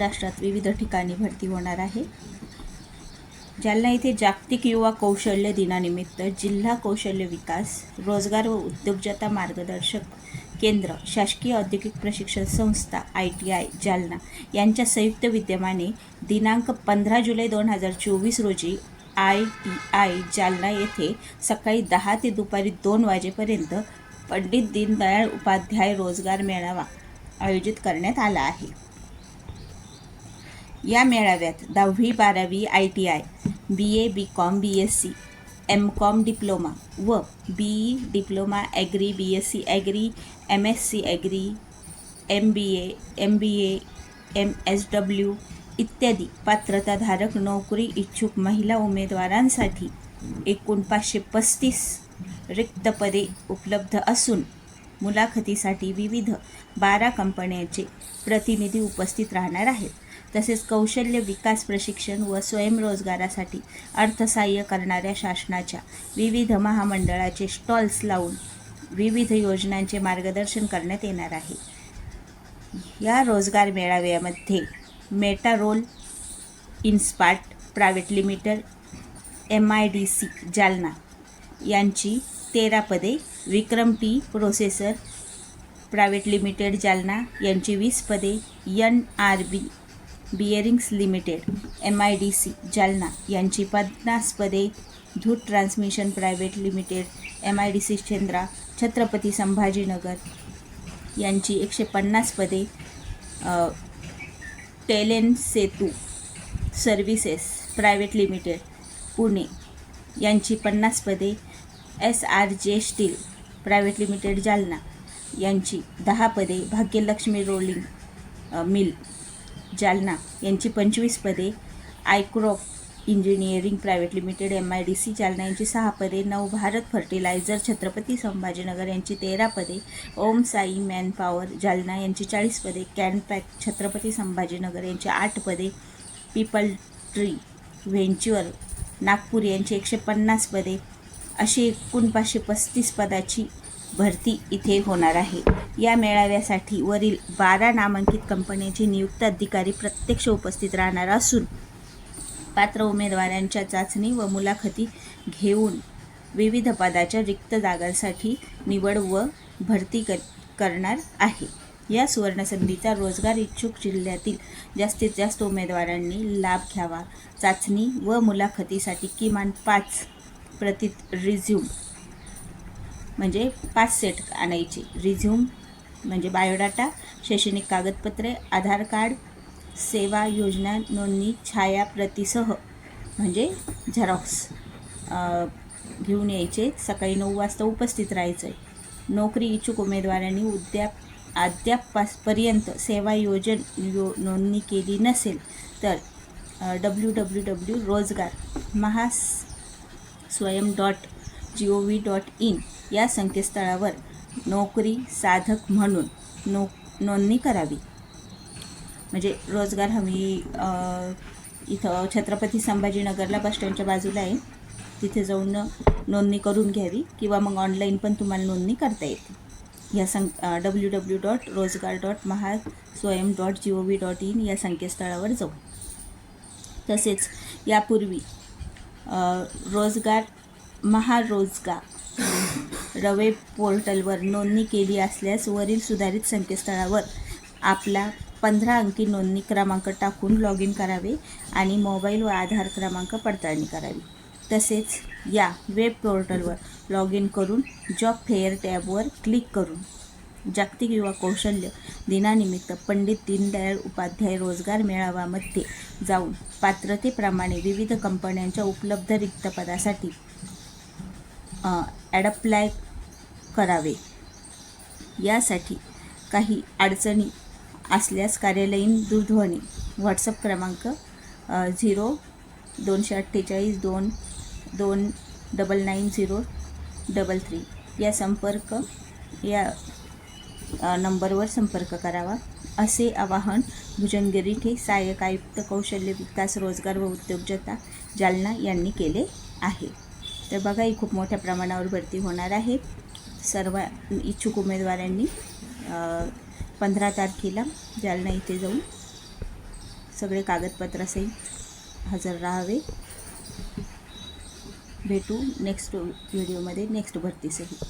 महाराष्ट्रात विविध ठिकाणी भरती होणार आहे. जालना येथे जागतिक युवा कौशल्य दिनानिमित्त जिल्हा कौशल्य विकास रोजगार व उद्योजकता मार्गदर्शक केंद्र शासकीय औद्योगिक प्रशिक्षण संस्था आय टी आय जालना यांच्या संयुक्त विद्यमाने दिनांक पंधरा जुलै दोन हजार चोवीस रोजी आय टी आय जालना येथे सकाळी दहा ते दुपारी दोन वाजेपर्यंत पंडित दीनदयाळ उपाध्याय रोजगार मेळावा आयोजित करण्यात आला आहे. या मेळाव्यात दहावी बारावी I T I B A B com B S C M com diploma व B E diploma agri B S C agri M S C agri M B A M B A M S W इत्यादी पात्रताधारक नोकरी इच्छुक महिला उमेदवारांसाठी एकूण पाचशे पस्तीस रिक्त पदे उपलब्ध असून मुलाखतीसाठी विविध बारा कंपन्यांचे प्रतिनिधी उपस्थित राहणार आहेत. तसेच कौशल्य विकास प्रशिक्षण व स्वयंरोजगारासाठी अर्थसहाय्य करणाऱ्या शासनाच्या विविध महामंडळाचे स्टॉल्स लावून विविध योजनांचे मार्गदर्शन करण्यात येणार आहे. या रोजगार मेळाव्यामध्ये मेटा रोल इन्स्पार्ट private limited M I D C Jalna यांची तेरा पदे Vikram T processor private limited Jalna यांची वीस पदे N R B bearings limited M I D C Jalna यांची पन्नास पदे Dhoot transmission private limited M I D C Chandra Chhatrapati Sambhajinagar यांची एकशे पन्नास पदे टेलेन Setu services private limited Pune यांची पन्नास पदे S R J steel private limited Jalna यांची दहा पदे भाग्यलक्ष्मी रोलिंग मिल जालना यांची पंचवीस पदे आयक्रॉप engineering private limited M I D C Jalna यांची सहा पदे नव भारत फर्टिलायझर छत्रपती संभाजीनगर यांची तेरा पदे ओम साई मॅन पॉवर जालना यांची चाळीस पदे कॅनपॅक छत्रपती संभाजीनगर यांची आठ पदे पीपल ट्री व्हेंच्युअर नागपूर यांची एकशे पन्नास पदे अशी एकूण पाचशे पस्तीस पदाची भरती इथे होणार आहे. या मेळाव्यासाठी वरील बारा नामांकित कंपन्यांचे नियुक्त अधिकारी प्रत्यक्ष उपस्थित राहणार असून पात्र उमेदवारांच्या चाचणी व मुलाखती घेऊन विविध पदाच्या रिक्त जागांसाठी निवड व भरती कर करणार आहे. या सुवर्णसंधीचा रोजगार इच्छुक जिल्ह्यातील जास्तीत जास्त उमेदवारांनी लाभ घ्यावा. चाचणी व मुलाखतीसाठी किमान पाच प्रतीत रिझ्यूम म्हणजे पाच सेट आणायचे. रिझ्यूम म्हणजे बायोडाटा शैक्षणिक कागदपत्रे आधार कार्ड सेवा योजना नोंदणी छाया प्रतिसह म्हणजे झेरॉक्स घेऊन यायचे. सकाळी नऊ वाजता उपस्थित राहायचं आहे नोकरी इच्छुक उमेदवारांनी उद्याप अद्यापपर्यंत सेवा योजन यो नोंदणी केली नसेल तर डब्ल्यू डब्ल्यू डब्ल्यू रोजगार महास स्वयं dot G O V dot in या संकेतस्थळावर नोकरी साधक म्हणून नो नोंदणी करावी. म्हणजे रोजगार हमी इथं छत्रपती संभाजीनगरला बस स्टँडच्या बाजूला आहे. तिथे जाऊन नोंदणी करून घ्यावी किंवा मग ऑनलाईन पण तुम्हाला नोंदणी करता येते या सं डब्ल्यू डब्ल्यू डॉट रोजगार डॉट महा स्वयं dot G O V dot in या संकेतस्थळावर जाऊ. तसेच यापूर्वी रोजगार महारोजगार. रवे पोर्टलवर नोंदणी केली असल्यास वरील सुधारित संकेतस्थळावर आपला पंधरा अंकी नोंदणी क्रमांक टाकून लॉग इन करावे आणि मोबाईल व आधार क्रमांक पडताळणी करावी. तसेच या वेब पोर्टलवर लॉग इन करून जॉब फेअर टॅबवर क्लिक करून जागतिक युवा कौशल्य दिनानिमित्त पंडित दीनदयाळ उपाध्याय रोजगार मेळाव्यामध्ये जाऊन पात्रतेप्रमाणे विविध कंपन्यांच्या उपलब्ध रिक्त पदासाठी ॲडप्लाय करावे. यासाठी काही अडचणी असल्यास कार्यालयीन दूरध्वनी व्हॉट्सअप क्रमांक झिरो दोनशे अठ्ठेचाळीस दोन दोन double nine zero double three या संपर्क या नंबरवर संपर्क करावा. असे आवाहन भुजंगिरीठे सहाय्यक आयुक्त कौशल्य विकास रोजगार व उद्योजकता जालना यांनी केले आहे. तर बघा ही खूप मोठ्या प्रमाणावर भरती होणार आहे. सर्व इच्छुक उमेदवारांनी पंधरा तारखेला जालना इथे जाऊन सगळे कागदपत्रासहित हजर राहावे. भेटू नेक्स्ट व्हिडिओमध्ये नेक्स्ट भरतीसहित.